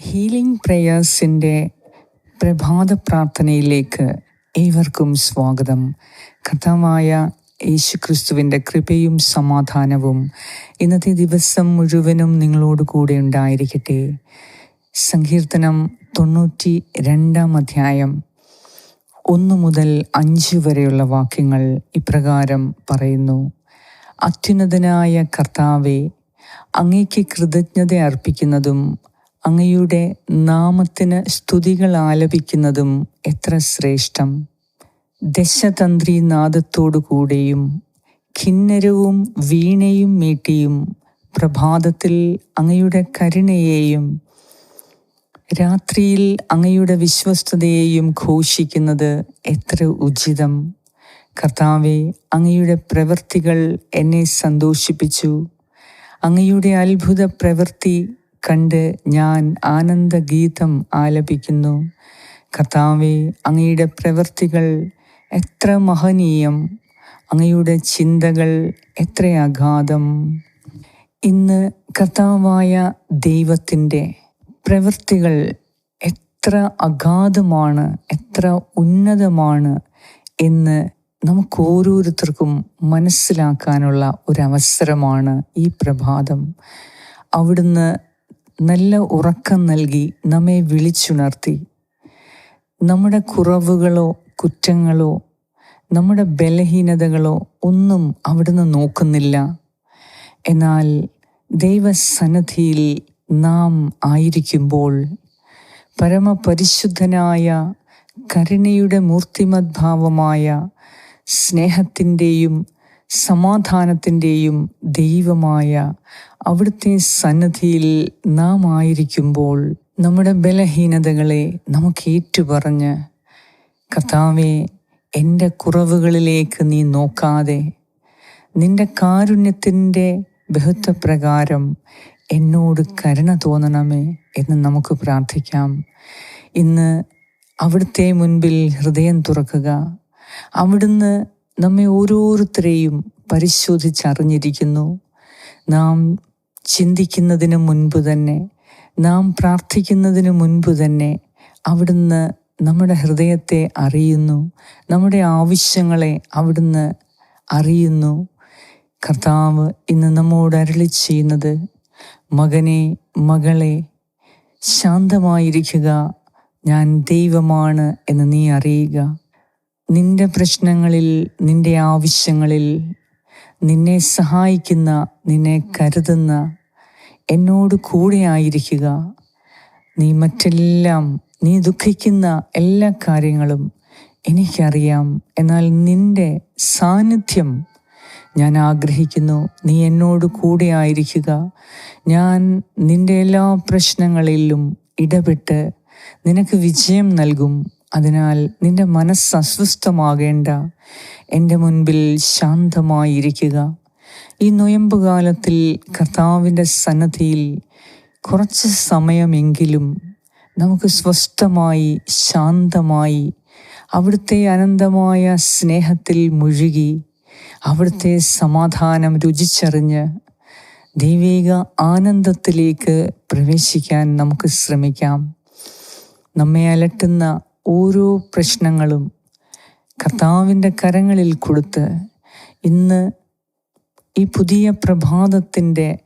Healing പ്രേയേഴ്സിന്റെ പ്രഭാത പ്രാർത്ഥനയിലേക്ക് ഏവർക്കും സ്വാഗതം. കഥമായ യേശുക്രിസ്തുവിന്റെ കൃപയും സമാധാനവും ഇന്നത്തെ ദിവസം മുഴുവനും നിങ്ങളോട് കൂടെ ഉണ്ടായിരിക്കട്ടെ. സങ്കീർത്തനം തൊണ്ണൂറ്റി രണ്ടാം അധ്യായം ഒന്ന് മുതൽ അഞ്ച് വരെയുള്ള വാക്യങ്ങൾ ഇപ്രകാരം പറയുന്നു. അത്യുന്നതനായ കർത്താവെ അങ്ങയ്ക്ക് കൃതജ്ഞത അർപ്പിക്കുന്നതും അങ്ങയുടെ നാമത്തിന് സ്തുതികൾ ആലപിക്കുന്നതും എത്ര ശ്രേഷ്ഠം. ദശതന്ത്രി നാദത്തോടു കൂടെയും കിന്നരവും വീണയും മീട്ടിയും പ്രഭാതത്തിൽ അങ്ങയുടെ കരുണയെയും രാത്രിയിൽ അങ്ങയുടെ വിശ്വസ്തതയെയും ഘോഷിക്കുന്നത് എത്ര ഉചിതം. കർത്താവെ അങ്ങയുടെ പ്രവൃത്തികൾ എന്നെ സന്തോഷിപ്പിച്ചു. അങ്ങയുടെ അത്ഭുത പ്രവൃത്തി കണ്ട് ഞാൻ ആനന്ദഗീതം ആലപിക്കുന്നു. കർത്താവെ അങ്ങയുടെ പ്രവൃത്തികൾ എത്ര മഹനീയം. അങ്ങയുടെ ചിന്തകൾ എത്ര അഗാധം. ഇന്ന് കർത്താവായ ദൈവത്തിന്റെ പ്രവൃത്തികൾ എത്ര അഗാധമാണ് എത്ര ഉന്നതമാണ് എന്ന് നമുക്ക് ഓരോരുത്തർക്കും മനസ്സിലാക്കാനുള്ള ഒരവസരമാണ് ഈ പ്രഭാതം. അവിടുന്ന് നല്ല ഉറക്കം നൽകി നമ്മെ വിളിച്ചുണർത്തി. നമ്മുടെ കുറവുകളോ കുറ്റങ്ങളോ നമ്മുടെ ബലഹീനതകളോ ഒന്നും അവിടുന്ന് നോക്കുന്നില്ല. എന്നാൽ ദൈവസന്നദ്ധിയിൽ നാം ആയിരിക്കുമ്പോൾ പരമപരിശുദ്ധനായ കരുണയുടെ മൂർത്തിമദ്ഭാവമായ സ്നേഹത്തിന്റെയും സമാധാനത്തിന്റെയും ദൈവമായ അവിടുത്തെ സന്നദ്ധിയിൽ നാം ആയിരിക്കുമ്പോൾ നമ്മുടെ ബലഹീനതകളെ നമുക്ക് ഏറ്റുപറഞ്ഞ് കർത്താവെ എന്റെ കുറവുകളിലേക്ക് നീ നോക്കാതെ നിന്റെ കാരുണ്യത്തിന്റെ ബഹുത്വപ്രകാരം എന്നോട് കരുണ തോന്നണമേ എന്ന് നമുക്ക് പ്രാർത്ഥിക്കാം. ഇന്ന് അവിടുത്തെ മുൻപിൽ ഹൃദയം തുറക്കുക. അവിടുന്ന് നമ്മെ ഓരോരുത്തരെയും പരിശോധിച്ചറിഞ്ഞിരിക്കുന്നു. നാം ചിന്തിക്കുന്നതിന് മുൻപ് തന്നെ നാം പ്രാർത്ഥിക്കുന്നതിന് മുൻപ് തന്നെ അവിടുന്ന് നമ്മുടെ ഹൃദയത്തെ അറിയുന്നു. നമ്മുടെ ആവശ്യങ്ങളെ അവിടുന്ന് അറിയുന്നു. കർത്താവ് ഇന്ന് നമ്മോട് അരളി ചെയ്യുന്നത് മകനെ മകളെ ശാന്തമായിരിക്കുക. ഞാൻ ദൈവമാണ് എന്ന് നീ അറിയുക. നിന്റെ പ്രശ്നങ്ങളിൽ നിന്റെ ആവശ്യങ്ങളിൽ നിന്നെ സഹായിക്കുന്ന നിന്നെ കരുതുന്ന എന്നോട് കൂടെ ആയിരിക്കുക. നീ മറ്റെല്ലാം നീ ദുഃഖിക്കുന്ന എല്ലാ കാര്യങ്ങളും എനിക്കറിയാം. എന്നാൽ നിന്റെ സാന്നിധ്യം ഞാൻ ആഗ്രഹിക്കുന്നു. നീ എന്നോട് കൂടെ ആയിരിക്കുക. ഞാൻ നിന്റെ എല്ലാ പ്രശ്നങ്ങളിലും ഇടപെട്ട് നിനക്ക് വിജയം നൽകും. അതിനാൽ നിന്റെ മനസ്സ് അസ്വസ്ഥമാകേണ്ട. എന്റെ മുൻപിൽ ശാന്തമായിരിക്കുക. ഈ നൊയമ്പ് കാലത്തിൽ കർത്താവിന്റെ സന്നദ്ധിയിൽ കുറച്ച് സമയമെങ്കിലും നമുക്ക് സ്വസ്ഥമായി ശാന്തമായി അവിടുത്തെ അനന്തമായ സ്നേഹത്തിൽ മുഴുകി അവിടുത്തെ സമാധാനം രുചിച്ചറിഞ്ഞ് ദൈവിക ആനന്ദത്തിലേക്ക് പ്രവേശിക്കാൻ നമുക്ക് ശ്രമിക്കാം. നമ്മെ അലട്ടുന്ന ഓരോ പ്രശ്നങ്ങളും കർത്താവിന്റെ കരങ്ങളിൽ കൊടുത്ത് ഇന്ന് ഈ പുതിയ പ്രഭാതത്തിന്റെ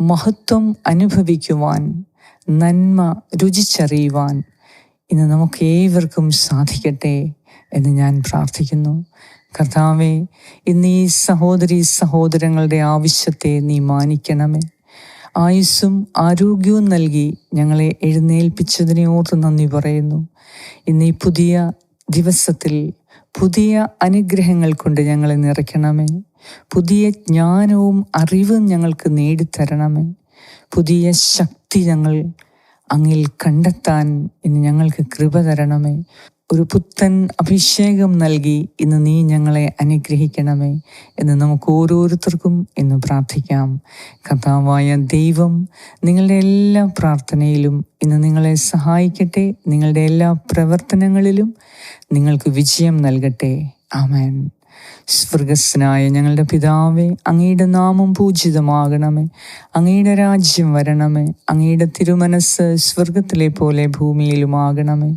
മഹത്വം അനുഭവിക്കുവാൻ നന്മ രുചിച്ചറിയുവാൻ ഇന്ന് നമുക്ക് ഏവർക്കും സാധിക്കട്ടെ എന്ന് ഞാൻ പ്രാർത്ഥിക്കുന്നു. കർത്താവെ ഇന്ന് ഈ സഹോദരി സഹോദരങ്ങളുടെ ആവശ്യത്തെ നീ മാനിക്കണമേ. ആയുസ്സും ആരോഗ്യവും നൽകി ഞങ്ങളെ എഴുന്നേൽപ്പിച്ചതിനെ ഓർത്ത് നന്ദി പറയുന്നു. ഇന്ന് ഈ പുതിയ ദിവസത്തിൽ പുതിയ അനുഗ്രഹങ്ങൾ കൊണ്ട് ഞങ്ങളെ നിറയ്ക്കണമേ. പുതിയ ജ്ഞാനവും അറിവും ഞങ്ങൾക്ക് നേടിത്തരണമേ. പുതിയ ശക്തി ഞങ്ങൾ അങ്ങിൽ കണ്ടെത്താൻ ഇന്ന് ഞങ്ങൾക്ക് കൃപ തരണമേ. ഒരു പുത്തൻ അഭിഷേകം നൽകി ഇന്ന് നീ ഞങ്ങളെ അനുഗ്രഹിക്കണമേ എന്ന് നമുക്ക് ഓരോരുത്തർക്കും ഇന്ന് പ്രാർത്ഥിക്കാം. കഥാവായ ദൈവം നിങ്ങളുടെ എല്ലാ പ്രാർത്ഥനയിലും ഇന്ന് നിങ്ങളെ സഹായിക്കട്ടെ. നിങ്ങളുടെ എല്ലാ പ്രവർത്തനങ്ങളിലും നിങ്ങൾക്ക് വിജയം നൽകട്ടെ. ആമേൻ. സ്വർഗസ്നായ ഞങ്ങളുടെ പിതാവേ അങ്ങയുടെ നാമം പൂജിതമാകണമേ. അങ്ങയുടെ രാജ്യം വരണമേ. അങ്ങയുടെ തിരുമനസ് സ്വർഗത്തിലെ പോലെ ഭൂമിയിലുമാകണമേ.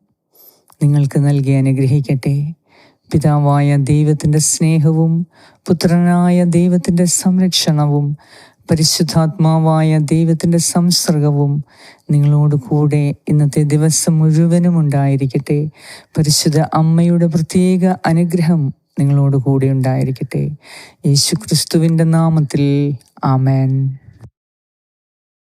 നിങ്ങൾക്ക് നൽകി അനുഗ്രഹിക്കട്ടെ. പിതാവായ ദൈവത്തിന്റെ സ്നേഹവും പുത്രനായ ദൈവത്തിന്റെ സംരക്ഷണവും പരിശുദ്ധാത്മാവായ ദൈവത്തിന്റെ സംസർഗവും നിങ്ങളോട് കൂടെ ഇന്നത്തെ ദിവസം മുഴുവനും ഉണ്ടായിരിക്കട്ടെ. പരിശുദ്ധ അമ്മയുടെ പ്രത്യേക അനുഗ്രഹം നിങ്ങളോട് കൂടെ ഉണ്ടായിരിക്കട്ടെ. യേശു ക്രിസ്തുവിന്റെ നാമത്തിൽ ആമേൻ.